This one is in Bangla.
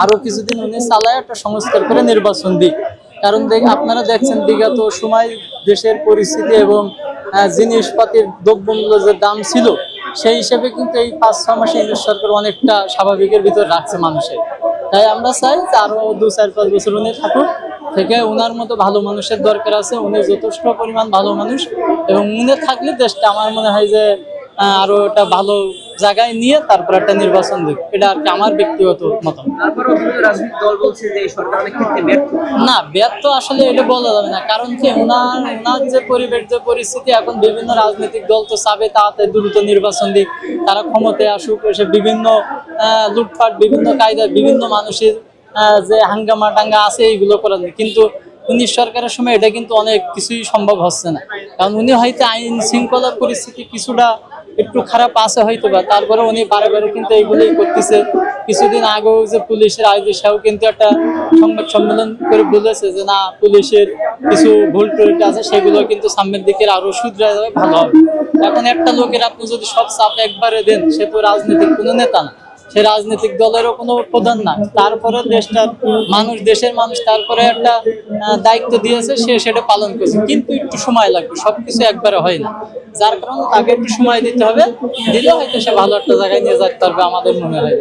আরও কিছুদিন উনি চালায় একটা সংস্কার করে নির্বাচন দিক। কারণ দেখ আপনারা দেখছেন বিগত সময় দেশের পরিস্থিতি এবং জিনিসপাতির দ্রব্যমূল্য যে দাম ছিল সেই হিসেবে কিন্তু এই পাঁচ ছ মাসে ইংরেজ সরকার অনেকটা স্বাভাবিকের ভিতর রাখছে মানুষের। তাই আমরা চাই যে আরও দু চার পাঁচ বছর উনি থাকুক থেকে ওনার মতো ভালো মানুষের দরকার আছে উনি যথেষ্ট পরিমাণ ভালো মানুষ এবং উনি থাকলে দেশটা আমার মনে হয় যে আহ, আরও একটা ভালো জায়গায় নিয়ে তারপর একটা নির্বাচন দিক। এটা আর কি আমার ব্যক্তিগত ব্যর্থ। না ব্যর্থ আসলে এটা বলা যাবে না। কারণ কি ওনার ওনার যে পরিবেশ যে পরিস্থিতি এখন বিভিন্ন রাজনৈতিক দল তো চাবে তাতে দ্রুত নির্বাচন দিক। তারা ক্ষমতায় আসুক এসে বিভিন্ন লুটপাট বিভিন্ন কায়দায় বিভিন্ন মানুষের যে হাঙ্গামা টাঙ্গা আছে এইগুলো করা যায় কিন্তু উনি সরকারের সময় এটা কিন্তু অনেক কিছুই সম্ভব হচ্ছে না। কারণ উনি হয়তো আইন শৃঙ্খলার পরিস্থিতি কিছুটা একটু খারাপ আছে হয়তো বা তারপরে উনি বারে বারে কিন্তু এইগুলোই করতেছে। কিছুদিন আগেও যে পুলিশের আইজি সেও কিন্তু একটা সংবাদ সম্মেলন করে বলেছে যে, না, পুলিশের কিছু ভুল টুলটা আছে, সেগুলো কিন্তু সামনের দিকে আরও শুধরা যাবে ভালো হবে। এখন একটা লোকের আপনি যদি সব চাপ একবারে দেন, সে তো রাজনীতির কোনো নেতা না। সে রাজনৈতিক দলেরও কোনো প্রধান না। তারপরে দেশটার মানুষ, দেশের মানুষ তারপরে একটা দায়িত্ব দিয়েছে, সে সেটা পালন করছে। কিন্তু একটু সময় লাগবে সব কিছু একবারে হয় না। যার কারণে তাকে একটু সময় দিতে হবে, দিলে হয়তো সে ভালো একটা জায়গায় নিয়ে যেতে পারবে, আমাদের মনে হয়